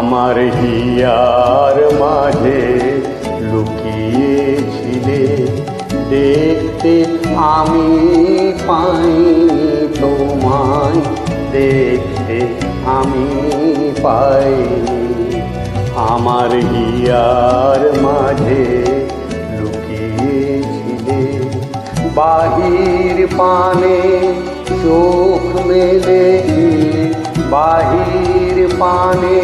আমার হিয়ার মাঝে লুকিয়েছিলে। দেখতে আমি পাই তোমায়, দেখতে আমি পাই আমার হিয়ার মাঝে লুকিয়েছিলে। বাহির পানে চোখ মেলে, বাহির পানে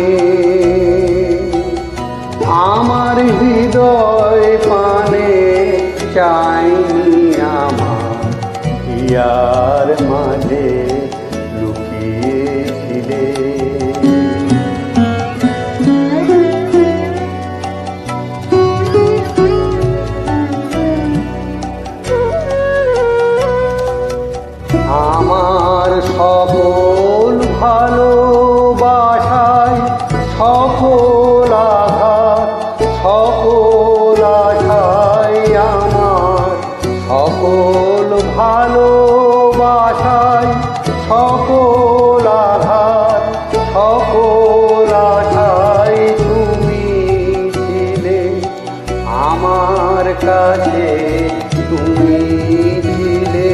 হিয়ার মাঝে লুকিয়েছিলে। আমার সকল কাছে তুমি ছিলে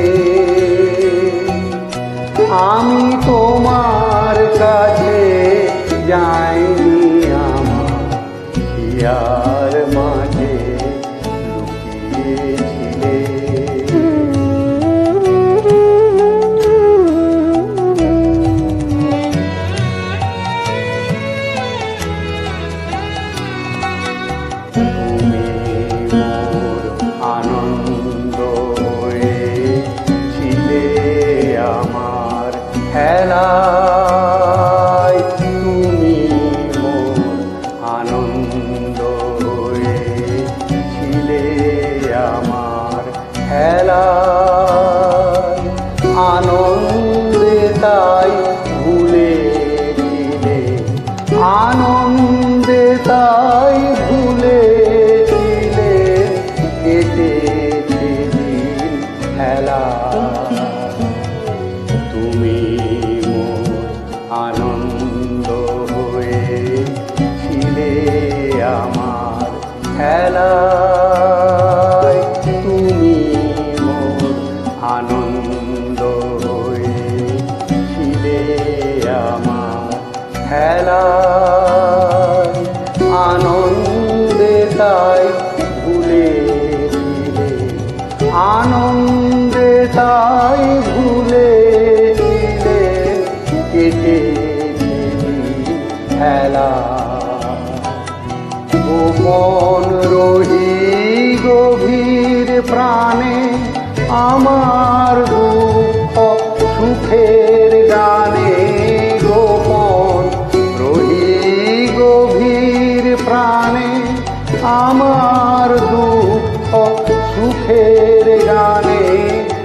আমি তোমার কাছে যাইনি আমার। হিয়ার খেলায় আনন্দে তাই ভুলে ছিলে আনন্দে তাই ভুলে ছিলে কেটেছে দিন খেলা। তুমি মোর আনন্দ হয়ে ছিলে আমার খেলায় খেলায় আনন্দে তাই ভুলে ছিলে আনন্দে তাই ভুলে ছিলে কেটে খেলা। গোপন রহি গভীর প্রাণে আমার প্রাণে আমার দুঃখ, সুখের গানে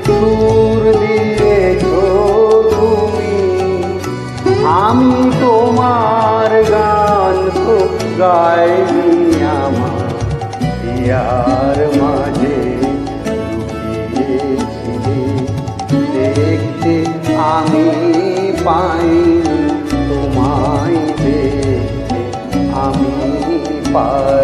সুর দিয়েছ তুমি। আমি তোমার গান তো গাইনি আমার ইয়ার মাঝে দেখতে আমি পাই 呃。